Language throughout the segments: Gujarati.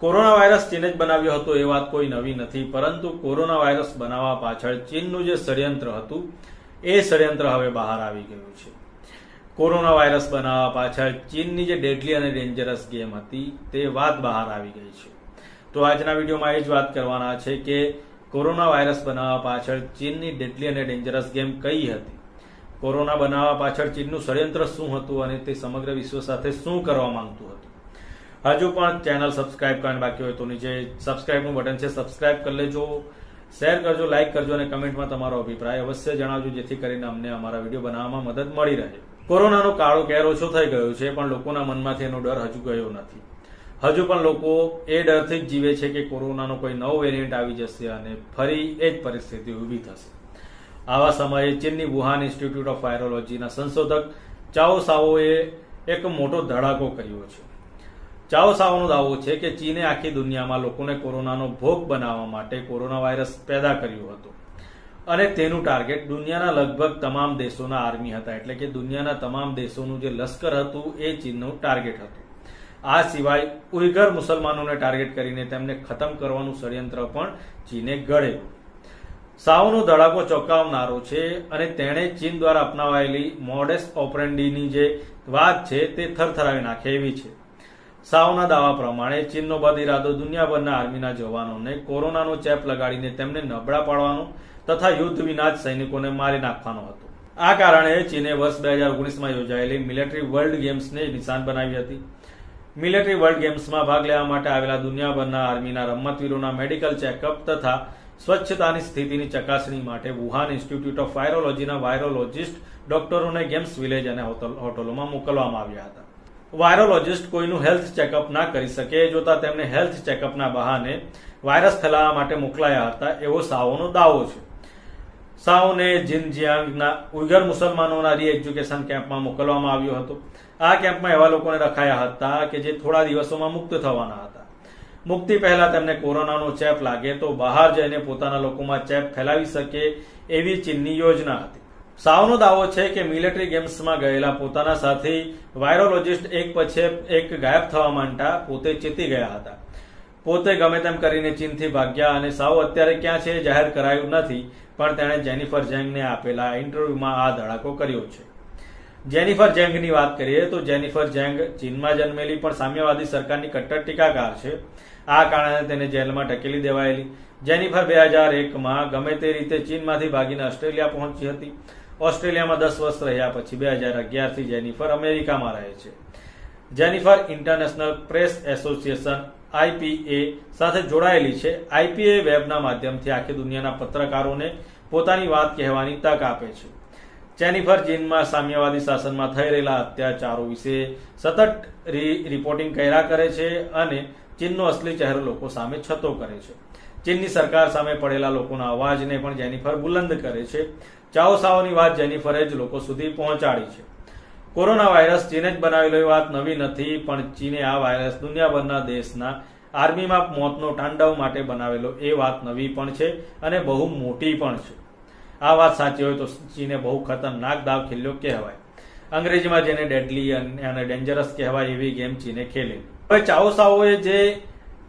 કોરોના વાયરસ ચીને જ બનાવ્યો હતો એ વાત કોઈ નવી નથી, પરંતુ કોરોના વાયરસ બનાવવા પાછળ ચીનનું જે ષડયંત્ર હતું, એ ષડયંત્ર હવે બહાર આવી ગયું છે. કોરોના વાયરસ બનાવવા પાછળ ચીનની જે ડેડલી અને ડેન્જરસ ગેમ હતી, તે વાત બહાર આવી ગઈ છે. તો આજના વિડીયોમાં એ જ વાત કરવાના છે કે કોરોના વાયરસ બનાવવા પાછળ ચીનની ડેડલી અને ડેન્જરસ ગેમ કઈ હતી? કોરોના બનાવવા પાછળ ચીનનું ષડયંત્ર શું હતું અને તે સમગ્ર વિશ્વ સાથે શું કરવા માંગતું હતું? હજુ પણ ચેનલ સબસ્ક્રાઇબ કરવાની બાકી હોય તો નીચે સબસ્ક્રાઇબનું બટન છે, સબસ્ક્રાઇબ કરી લેજો. શેર કરજો, લાઇક કરજો અને કમેન્ટમાં તમારો અભિપ્રાય અવશ્ય જણાવજો, જેથી કરીને અમને અમારા વીડિયો બનાવવામાં મદદ મળી રહે. કોરોનાનો કાળો કેર ઓછો થઈ ગયો છે, પણ લોકોના મનમાંથી એનો ડર હજુ ગયો નથી. હજુ પણ લોકો એ ડરથી જ જીવે છે કે કોરોનાનો કોઈ નવો વેરિયન્ટ આવી જશે અને ફરી એ જ પરિસ્થિતિ ઊભી થશે. આવા સમયે ચીનની વુહાન ઇન્સ્ટિટ્યૂટ ઓફ વાયરોલોજીના સંશોધક ચાઓ સાઓએ એક મોટો ધડાકો કર્યો છે. ચાઓ સાઓનો દાવો છે કે ચીને આખી દુનિયામાં લોકોને કોરોનાનો ભોગ બનાવવા માટે કોરોના વાયરસ પેદા કર્યો હતો. અને તેનું ટાર્ગેટ દુનિયાના લગભગ તમામ દેશોના આર્મી હતા. એટલે કે દુનિયાના તમામ દેશોનું જે લશ્કર હતું, એ ચીનનું ટાર્ગેટ હતું. આ સિવાય ઉઈગર મુસલમાનોને ટાર્ગેટ કરીને તેમને ખતમ કરવાનું ષડયંત્ર પણ ચીને ઘડેલું સાઓનો ધડાકો ચોંકાવનારો છે અને તેણે ચીન દ્વારા અપનાવાયેલી મોડેસ ઓપરેન્ડીની જે વાત છે, તે થરથરાવી નાખે એવી છે. સાઓના દાવા પ્રમાણે ચીનનો બદ ઇરાદો દુનિયાભરના આર્મીના જવાનોને કોરોનાનો ચેપ લગાડીને તેમને નબળા પાડવાનો તથા યુદ્ધ વિના જ સૈનિકોને મારી નાખવાનો હતો. આ કારણે ચીને વર્ષ બે હજાર ઓગણીસમાં યોજાયેલી મિલિટરી વર્લ્ડ ગેમ્સને નિશાન બનાવી હતી. મિલિટરી વર્લ્ડ ગેમ્સમાં ભાગ લેવા માટે આવેલા દુનિયાભરના આર્મીના રમતવીરોના મેડિકલ ચેકઅપ તથા સ્વચ્છતાની સ્થિતિની ચકાસણી માટે વુહાન ઇન્સ્ટિટ્યૂટ ઓફ વાયરોલોજીના વાયરોલોજિસ્ટ ડોક્ટરોને ગેમ્સ વિલેજ અને હોટલોમાં મોકલવામાં આવ્યા હતા. વાયરોલોજિસ્ટ કોઈનું હેલ્થ ચેકઅપ ના કરી શકે એ જોતા તેમને હેલ્થ ચેકઅપના બહાને વાયરસ ફેલાવવા માટે મોકલાયા હતા એવો સાઓનો દાવો છે. સાઓને જિનજિયાંગના ઉઈગર મુસલમાનોના રીએજ્યુકેશન કેમ્પમાં મોકલવામાં આવ્યો હતો. આ કેમ્પમાં એવા લોકોને રખાયા હતા કે જે થોડા દિવસોમાં મુક્ત થવાના હતા. મુક્તિ પહેલા તેમને કોરોનાનો ચેપ લાગે તો બહાર જઈને પોતાના લોકોમાં ચેપ ફેલાવી શકે એવી ચીનની યોજના હતી. સાઓનો દાવો છે કે મિલિટરી ગેમ્સમાં ગયેલા પોતાના સાથી વાયરોલોજિસ્ટ એક પછી એક ગાયબ થવા માંડતા પોતે ચેતી ગયા હતા. પોતે ગમે તેમ કરીને ચીનથી ભાગ્યા અને સાવ અત્યારે ક્યાં છે જાહેર કરાયું નથી, પણ તેણે જેનિફર જેંગને આપેલા ઇન્ટરવ્યુમાં આ ધડાકો કર્યો છે. જેનિફર જેંગની વાત કરીએ તો જેનિફર જેંગ ચીનમાં જન્મેલી પણ સામ્યવાદી સરકારની કટ્ટર ટીકાકાર છે. આ કારણે તેને જેલમાં ઢકેલી દેવાયેલી. જેનિફર બે હજાર એકમાં ગમે તે રીતે ચીનમાંથી ભાગીને ઓસ્ટ્રેલિયા પહોંચી હતી. ઓસ્ટ્રેલિયામાં દસ વર્ષ રહ્યા પછી બે હજાર અગિયારથી જેનિફર અમેરિકામાં રહે છે. Jennifer international press association IPA સાથે જોડાયેલી છે. આઈપીએ વેબના માધ્યમથી આખી દુનિયાના પત્રકારોને પોતાની વાત કહેવાની તક આપે છે. જેનિફર ચીનમાં સામ્યવાદી શાસનમાં થઈ રહેલા અત્યાચારો વિશે સતત રિપોર્ટિંગ કર્યા કરે છે અને ચીનનો અસલી ચહેરો લોકો સામે છતો કરે છે. ચીનની સરકાર સામે પડેલા લોકોના અવાજને પણ જેનિફર બુલંદ કરે છે. ચાઓ સાઓની વાત જેનિફરે જ લોકો સુધી પહોંચાડી છે. કોરોના વાયરસ ચીને જ બનાવેલો એ વાત નવી નથી, પણ ચીને આ વાયરસ દુનિયાભરના દેશના આર્મીમાં મોતનો તાંડવ માટે બનાવેલો એ વાત નવી પણ છે અને બહુ મોટી પણ છે. આ વાત સાચી હોય તો ચીને બહુ ખતરનાક દાવ ખેલ્યો કહેવાય. અંગ્રેજીમાં જેને ડેડલી અને ડેન્જરસ કહેવાય એવી ગેમ ચીને ખેલી. હવે ચાઓ સાઓએ જે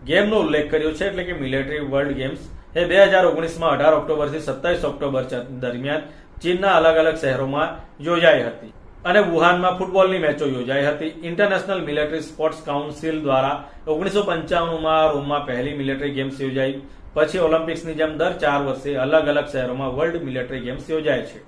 ગેમનો ઉલ્લેખ કર્યો છે એટલે કે મિલિટરી વર્લ્ડ ગેમ્સ એ બે હજાર ઓગણીસમાં અઢાર ઓક્ટોબરથી સત્તાવીસ ઓક્ટોબર દરમિયાન ચીનના અલગ અલગ શહેરોમાં યોજાઈ હતી અને વુહાનમાં ફૂટબોલની મેચો યોજાઈ હતી. ઇન્ટરનેશનલ મિલિટરી સ્પોર્ટ્સ કાઉન્સિલ દ્વારા ઓગણીસો પંચાણુંમાં રોમમાં પહેલી મિલિટરી ગેમ્સ યોજાઈ. પછી ઓલિમ્પિક્સની જેમ દર ચાર વર્ષે અલગ અલગ શહેરોમાં વર્લ્ડ મિલિટરી ગેમ્સ યોજાય છે.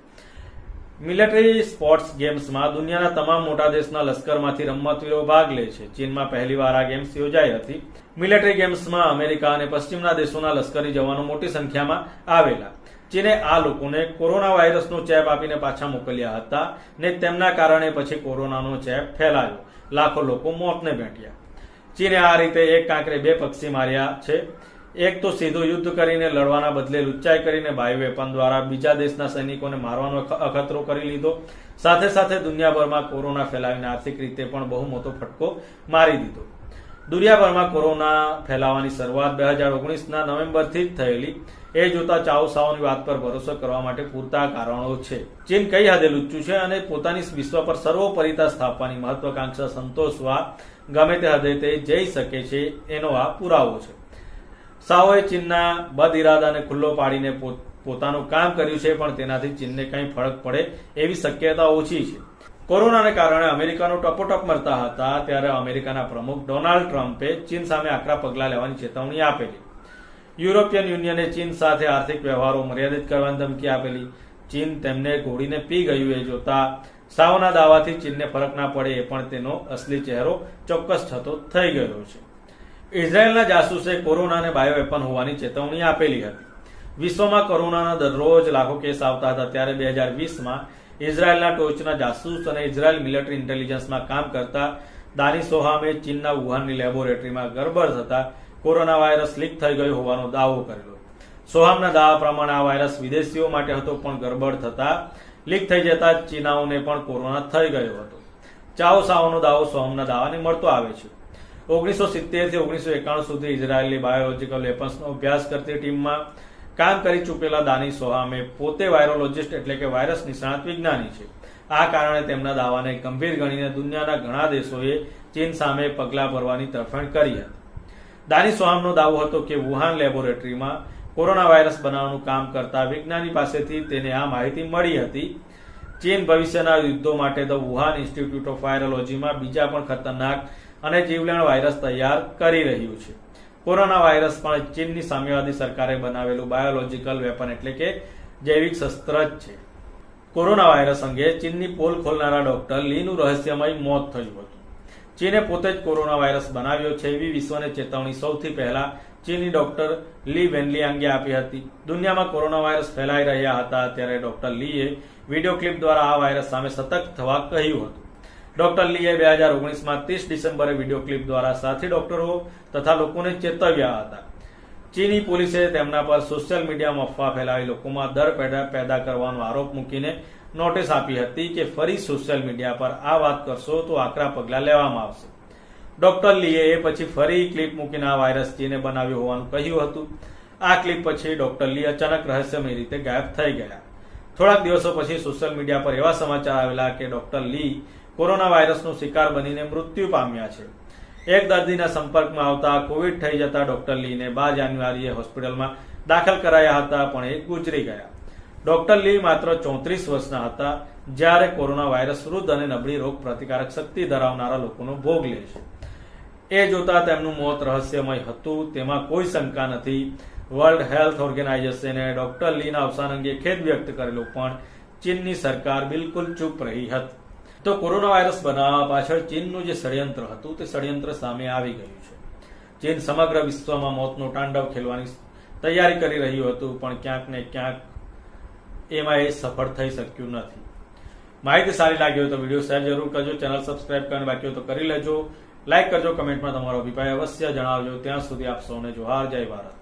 મિલિટરી સ્પોર્ટ્સ ગેમ્સમાં દુનિયાના તમામ મોટા દેશના લશ્કરમાંથી રમતવીરો ભાગ લે છે. ચીનમાં પહેલીવાર આ ગેમ્સ યોજાઈ હતી. મિલિટરી ગેમ્સમાં અમેરિકા અને પશ્ચિમના દેશોના લશ્કરી જવાનો મોટી સંખ્યામાં આવેલા. ચીને આ લોકોને કોરોના વાયરસનો ચેપ આપીને પાછા મોકલ્યા હતા ને તેમના કારણે પછી કોરોનાનો ચેપ ફેલાયો. લાખો લોકો મોતને ભેટ્યા. ચીને આ રીતે એક કાંકરે બે પક્ષી માર્યા છે. એક તો સીધું યુદ્ધ કરીને, લડવાના બદલે લુચ્ચાઈ કરીને બાય વેપન દ્વારા બીજા દેશના સૈનિકોને મારવાનો અખતરો કરી લીધો. સાથે સાથે દુનિયાભરમાં કોરોના ફેલાવીને આર્થિક રીતે પણ બહુ મોટો ફટકો મારી દીધો. દુનિયાભરમાં કોરોના ફેલાવાની શરૂઆત બે હજાર ઓગણીસના નવેમ્બરથી જ થયેલી. એ જોતા ચાઓ સાઓની વાત પર ભરોસો કરવા માટે પૂરતા કારણો છે. ચીન કઈ હદે લુચ્ચું છે અને પોતાની વિશ્વ પર સર્વોપરિતા સ્થાપવાની મહત્વાકાંક્ષા સંતોષવા ગમે તે હદે તે જઈ શકે છે, એનો આ પુરાવો છે. સાઓએ ચીનના બદ ઇરાદાને ખુલ્લો પાડીને પોતાનું કામ કર્યું છે, પણ તેનાથી ચીનને કંઈ ફરક પડે એવી શક્યતા ઓછી છે. કોરોનાને કારણે અમેરિકાનો ટપોટપ મરતા હતા, ત્યારે અમેરિકાના પ્રમુખ ડોનાલ્ડ ટ્રમ્પે ચીન સામે આકરા પગલાં લેવાની ચેતવણી આપેલી. યુરોપિયન યુનિયને ચીન સાથે આર્થિક વ્યવહારો મર્યાદિત કરવાની ધમકી આપેલી. ચીન તેમને ઘોડીને પી ગયું એ જોતા સાવના દાવાથી ચીનને ફરક ના પડે એ પણ તેનો અસલી ચહેરો ચોક્કસ થતો થઈ ગયો છે. ઇઝરાયેલના જાસૂસે કોરોનાને બાયોવેપન હોવાની ચેતવણી આપેલી હતી. વિશ્વમાં કોરોનાના દરરોજ લાખો કેસ આવતા હતા ત્યારે બે હજાર વીસમાં ઇઝરાયેલના ટોચના જાસૂસ અને ઇઝરાયેલ મિલિટરી ઇન્ટેલિજન્સમાં કામ કરતા દાની સોહામે ચીનના વુહાનની લેબોરેટરીમાં ગરબડ થતા કોરોના વાયરસ લીક થઈ ગયો હોવાનો દાવો કરેલો. સોહામના દાવા પ્રમાણે આ વાયરસ વિદેશીઓ માટે હતો પણ ગરબડ થતા લીક થઈ જતા ચીનાઓને પણ કોરોના થઈ ગયો હતો. ચાઓ સાઓનો દાવો સોહમના દાવાને મળતો આવે છે. ઓગણીસો સિત્તેરથી ઓગણીસો એકાણું સુધી ઇઝરાયેલની બાયોલોજીકલ વેપન્સનો અભ્યાસ કરતી ટીમમાં કામ કરી ચૂકેલા દાની સોહામે પોતે વાયરોલોજિસ્ટ એટલે કે વાયરસ નિષ્ણાત વિજ્ઞાની છે. આ કારણે તેમના દાવાને ગંભીર ગણીને દુનિયાના ઘણા દેશોએ ચીન સામે પગલાં ભરવાની તરફેણ કરી હતી. દાની સોહામનો દાવો હતો કે વુહાન લેબોરેટરીમાં કોરોના વાયરસ બનાવવાનું કામ કરતા વિજ્ઞાની પાસેથી તેને આ માહિતી મળી હતી. ચીન ભવિષ્યના યુદ્ધો માટે ધ વુહાન ઇન્સ્ટિટ્યૂટ ઓફ વાયરોલોજીમાં બીજા પણ ખતરનાક અને જીવલેણ વાયરસ તૈયાર કરી રહ્યું છે. કોરોના વાયરસ પણ ચીનની સામ્યવાદી સરકારે બનાવેલું બાયોલોજીકલ વેપન એટલે કે જૈવિક શસ્ત્ર જ છે. કોરોના વાયરસ અંગે ચીનની પોલ ખોલનારા ડોક્ટર લીનું રહસ્યમય મોત થયું હતું. ચીને પોતે જ કોરોના વાયરસ બનાવ્યો છે એવી વિશ્વને ચેતવણી સૌથી પહેલા ચીની ડોક્ટર લી વેનલિયાંગે આપી હતી. દુનિયામાં કોરોના વાયરસ ફેલાઈ રહ્યા હતા ત્યારે ડોક્ટર લીએ વીડિયો ક્લિપ દ્વારા આ વાયરસ સામે સતર્ક થવા કહ્યું હતું. ડોક્ટર લીએ બે હજાર ઓગણીસમાં ત્રીસ ડિસેમ્બરે વીડિયો ક્લિપ દ્વારા સાથી ડોક્ટરો તથા લોકોને ચેતવ્યા હતા. ચીની પોલીસે તેમના પર સોશિયલ મીડિયામાં અફવા ફેલાવી લોકોમાં દર પેદા કરવાનો આરોપ મૂકીને નોટિસ આપી હતી કે ફરી સોશિયલ મીડિયા પર આ વાત કરશો તો આકરા પગલાં લેવામાં આવશે. ડોક્ટર લીએ એ પછી ફરી ક્લિપ મૂકીને આ વાયરસ ચીને બનાવ્યો હોવાનું કહ્યું હતું. આ ક્લિપ પછી ડોક્ટર લી અચાનક રહસ્યમય રીતે ગાયબ થઈ ગયા. થોડાક દિવસો પછી સોશિયલ મીડિયા પર એવા સમાચાર આવેલા કે ડોક્ટર લી કોરોના વાયરસનો શિકાર બનીને મૃત્યુ પામ્યા છે. એક દર્દીના સંપર્કમાં આવતા કોવિડ થઈ જતા ડોક્ટર લીને બાર જાન્યુઆરીએ હોસ્પિટલમાં દાખલ કરાયા હતા, પણ એ ગુજરી ગયા. ડોક્ટર લી માત્ર ચોત્રીસ વર્ષના હતા, જ્યારે કોરોના વાયરસ વૃદ્ધ અને નબળી રોગ પ્રતિકારક શક્તિ ધરાવનારા લોકોનો ભોગ લે છે. એ જોતા તેમનું મોત રહસ્યમય હતું, તેમાં કોઈ શંકા નથી. વર્લ્ડ હેલ્થ ઓર્ગેનાઇઝેશને ડોક્ટર લીના અવસાન અંગે ખેદ વ્યક્ત કરેલો પણ ચીનની સરકાર બિલકુલ ચૂપ રહી હતી. તો કોરોના વાયરસ બનાવવા પાછળ ચીનનું જે ષડયંત્ર હતું, તે ષડયંત્ર સામે આવી ગયું છે. ચીન સમગ્ર વિશ્વમાં મોતનો તાંડવ ખેલવાની તૈયારી કરી રહ્યું હતું, પણ ક્યાંક ને ક્યાંક એમાં એ સફળ થઈ શક્યું નથી. માહિતી સારી લાગી હોય તો વીડિયો શેર જરૂર કરજો, ચેનલ સબસ્ક્રાઇબ કરીને બાકી હોય તો કરી લેજો. લાઇક કરજો, કમેન્ટમાં તમારો અભિપ્રાય અવશ્ય જણાવજો. ત્યાં સુધી આપ સૌને જોહાર, જય ભારત.